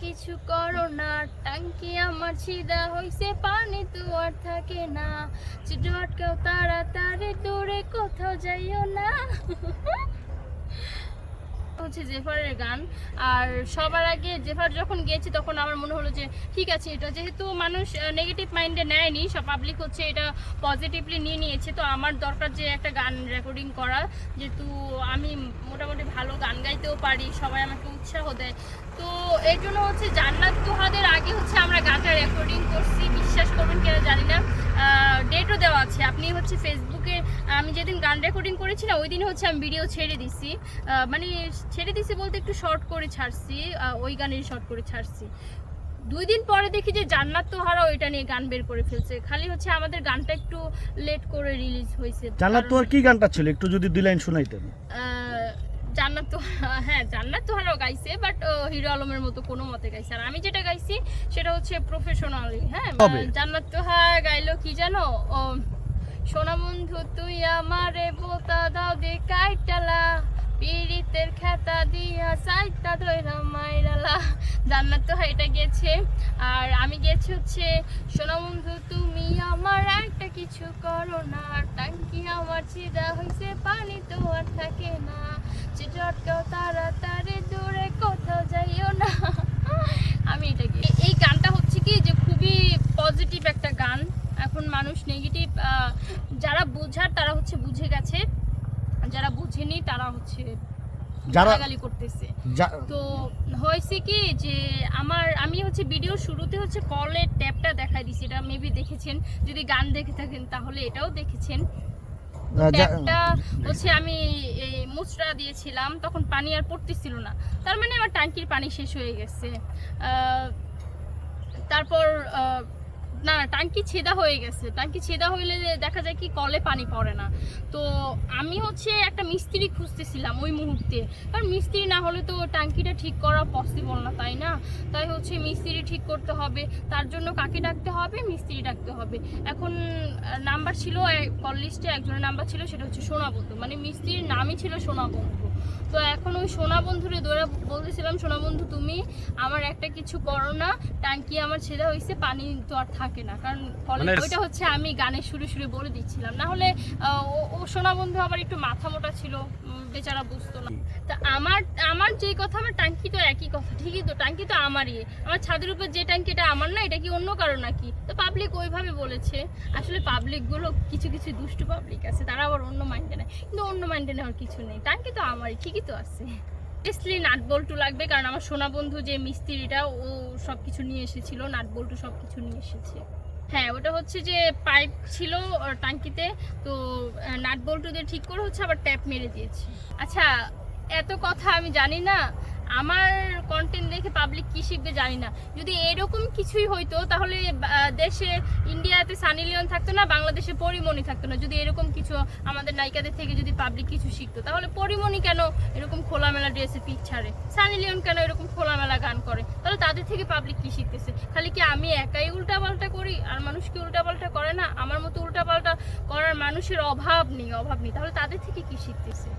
কিছু করো না। টাঙ্কি আমার ছিদা হইছে, পানি তো আর থাকে না। চিঠি আটকাও তাড়াতাড়ি, দূরে কোথাও যাইও না। হচ্ছে জেফারের গান। আর সবার আগে জেফার যখন গেছি তখন আমার মনে হলো যে, ঠিক আছে, এটা যেহেতু মানুষ নেগেটিভ মাইন্ডে নেয়নি, সব পাবলিক হচ্ছে এটা পজিটিভলি নিয়ে নিয়েছে, তো আমার দরকার যে একটা গান রেকর্ডিং করা। যেহেতু আমি ভালো গান গাইতেও পারি সবাই আমাকে উৎসাহ দেয়। তো এর জন্য হচ্ছে জান্নাত তোহাদের আগে হচ্ছে আমরা গানটা রেকর্ডিং করছি বিশ্বাস করবেন কিনা জানি না। ডেটও দেওয়া আছে। আপনি হচ্ছে ফেসবুকে আমি যেদিন গান রেকর্ডিং করেছি না ওই দিন হচ্ছে আমি ভিডিও ছেড়ে দিছি। মানে ছেড়ে দিছি বলতে একটু শর্ট করে ছাড়ছি ওই গানের শর্ট করে ছাড়ছি। দুই দিন পরে দেখি যে জান্নাত তোহারা ওইটা নিয়ে গান বের করে ফেলছে। খালি হচ্ছে আমাদের গানটা একটু লেট করে রিলিজ হয়েছে। জান্নাত তোর কি গানটা ছিল? একটু যদি দুই লাইন শোনাইতেন। জান্নাত তো হ্যাঁ জান্নাত তোহারাও গাইছে বাট হিরো আলমের মতো কোনো মতে গাইছে। আর আমি যেটা গাইছি সেটা হচ্ছে প্রফেশনালি হ্যাঁ? জান্নাত তোহা গাইলো কি জানো? সোনা বন্ধু তুই আমারে বোতা দাও দে কাইটালা পীড়িতের খেতা দিয়া সাইতা ধইরা মাইরালা। জান্নাত তোহা এটা গেছে। আর আমি গেছি হচ্ছে সোনা বন্ধু, তুমি আমার একটা কিছু করো না। টাঙ্কি আমার ছিদা হয়েছে পানি তো আর থাকে না। চিটকাও তাড়াতাড়ি, দূরে কোথাও যাইও না। আমি এটা এই গানটা হচ্ছে কি, যে খুবই পজিটিভ একটা গান। এখন মানুষ নেগেটিভ যারা বোঝার, তারা হচ্ছে বুঝে গেছে। যারা বুঝেনি, তারা হচ্ছে গালাগালি করতেছে। তো হয়েছে কি যে আমার আমি হচ্ছে ভিডিও শুরুতে হচ্ছে কলের ট্যাপটা দেখাই দিছি এটা মেবি দেখেছেন। যদি গান দেখে থাকেন তাহলে এটাও দেখেছেন। যা- ট্যাপটা হচ্ছে আমি এই মুচড়া দিয়েছিলাম তখন পানি আর পড়তেছিল না। তার মানে আমার ট্যাঙ্কির পানি শেষ হয়ে গেছে। আহ, তারপর আহ, না না, টাঙ্কি ছেদা হয়ে গেছে। টাঙ্কি ছেদা হইলে দেখা যায় কি কলে পানি পড়ে না। তো আমি হচ্ছে একটা মিস্ত্রি খুঁজতেছিলাম ওই মুহূর্তে। কারণ মিস্ত্রি না হলে তো টাঙ্কিটা ঠিক করা পসিবল না তাই না? তাই হচ্ছে মিস্ত্রি ঠিক করতে হবে। তার জন্য কাকে ডাকতে হবে? মিস্ত্রি ডাকতে হবে। এখন নাম্বার ছিল কল লিস্টে একজনের নাম্বার ছিল সেটা হচ্ছে সোনা বন্ধু মানে মিস্ত্রির নামই ছিল সোনা বন্ধু তো এখন ওই সোনা বন্ধুরে দৌড়া বলতেছিলাম সোনা বন্ধু তুমি আমার একটা কিছু করো না। টাঙ্কি আমার ছেদা হয়েছে পানি তো আর না। কারণ মানে- ওইটা হচ্ছে আমি গানের শুরু শুরু বলে দিচ্ছিলাম। না হলে ও- সোনা বন্ধু আবার একটু মাথা মোটা ছিল বেচারা বুঝতো না। তা আমার আমার যেই কথা আমার টাঙ্কি তো একই কথা ঠিকই তো টাঙ্কি তো আমারই। আমার ছাদের উপর যে টাঙ্কি এটা আমার না এটা কি অন্য কারও নাকি? তো পাবলিক ওইভাবে বলেছে। আসলে পাবলিকগুলো কিছু কিছু দুষ্টু পাবলিক আছে তারা আবার অন্য মাইন্ডে নেয়। কিন্তু অন্য মাইন্ডে নেওয়ার কিছু নেই। টাঙ্কি তো আমারই ঠিকই তো আছে। অবভিয়াসলি নাট বল্টু লাগবে, কারণ আমার সোনা বন্ধু যে মিস্ত্রিটা, ও সব কিছু নিয়ে এসেছিল, নাট বল্টু সব কিছু নিয়ে এসেছে। হ্যাঁ ওটা হচ্ছে যে পাইপ ছিল টাঙ্কিতে, তো নাট বল্টু দিয়ে ঠিক করে হচ্ছে আবার ট্যাপ মেরে দিয়েছি। আচ্ছা এত কথা আমি জানি না আমার কন্টেন্ট দেখে পাবলিক কি শিখবে জানি না। যদি এরকম কিছুই হইতো, তাহলে দেশে ইন্ডিয়াতে সানি লিওন থাকতো না, বাংলাদেশে পরিমণি থাকতো না। যদি এরকম কিছু আমাদের নায়িকাদের থেকে যদি পাবলিক কিছু শিখতো, তাহলে পরিমণি কেন এরকম খোলামেলা ড্রেসে পিক ছাড়ে? সানি লিওন কেন এরকম খোলামেলা গান করে? তাহলে তাদের থেকে পাবলিক কি শিখতেছে? খালি কি আমি একাই উল্টাপাল্টা করি? আর মানুষ কি উল্টাপাল্টা করে না? আমার মতো উল্টাপাল্টা করার মানুষের অভাব নেই অভাব নেই। তাহলে তাদের থেকে কি শিখতেছে?